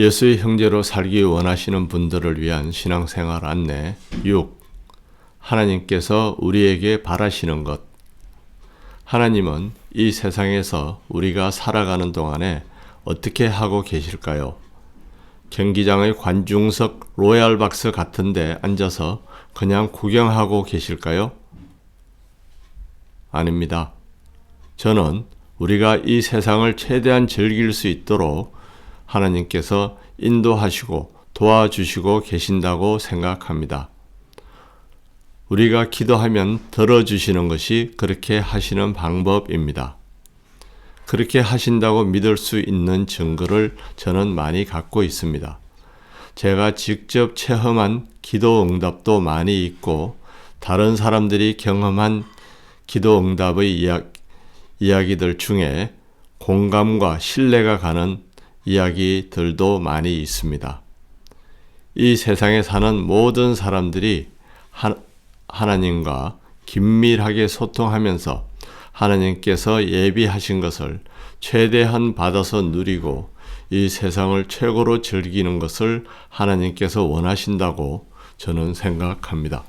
예수의 형제로 살기 원하시는 분들을 위한 신앙생활 안내 6. 하나님께서 우리에게 바라시는 것. 하나님은 이 세상에서 우리가 살아가는 동안에 어떻게 하고 계실까요? 경기장의 관중석 로얄박스 같은데 앉아서 그냥 구경하고 계실까요? 아닙니다. 저는 우리가 이 세상을 최대한 즐길 수 있도록 하나님께서 인도하시고 도와주시고 계신다고 생각합니다. 우리가 기도하면 들어주시는 것이 그렇게 하시는 방법입니다. 그렇게 하신다고 믿을 수 있는 증거를 저는 많이 갖고 있습니다. 제가 직접 체험한 기도 응답도 많이 있고, 다른 사람들이 경험한 기도 응답의 이야, 이야기들 중에 공감과 신뢰가 가는 이야기들도 많이 있습니다. 이 세상에 사는 모든 사람들이 하, 하나님과 긴밀하게 소통하면서 하나님께서 예비하신 것을 최대한 받아서 누리고 이 세상을 최고로 즐기는 것을 하나님께서 원하신다고 저는 생각합니다.